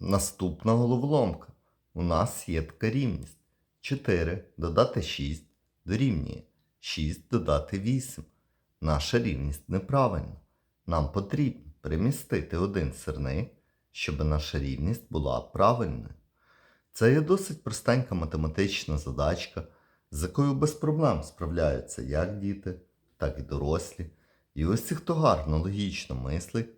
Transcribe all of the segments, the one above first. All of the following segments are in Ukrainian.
Наступна головоломка. У нас є така рівність. 4 додати 6 дорівнює 6 додати 8. Наша рівність неправильна. Нам потрібно перемістити один сирник, щоб наша рівність була правильною. Це є досить простенька математична задачка, з якою без проблем справляються як діти, так і дорослі. І ось ті, хто гарно логічно мислить,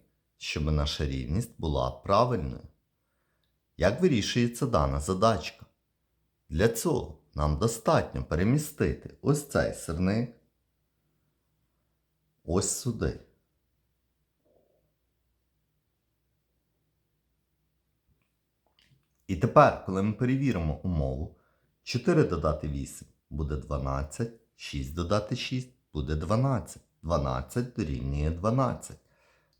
щоб наша рівність була правильною. Як вирішується дана задачка? Для цього нам достатньо перемістити ось цей сирник ось сюди. І тепер, коли ми перевіримо умову, 4 додати 8 буде 12, 6 додати 6 буде 12. 12 дорівнює 12.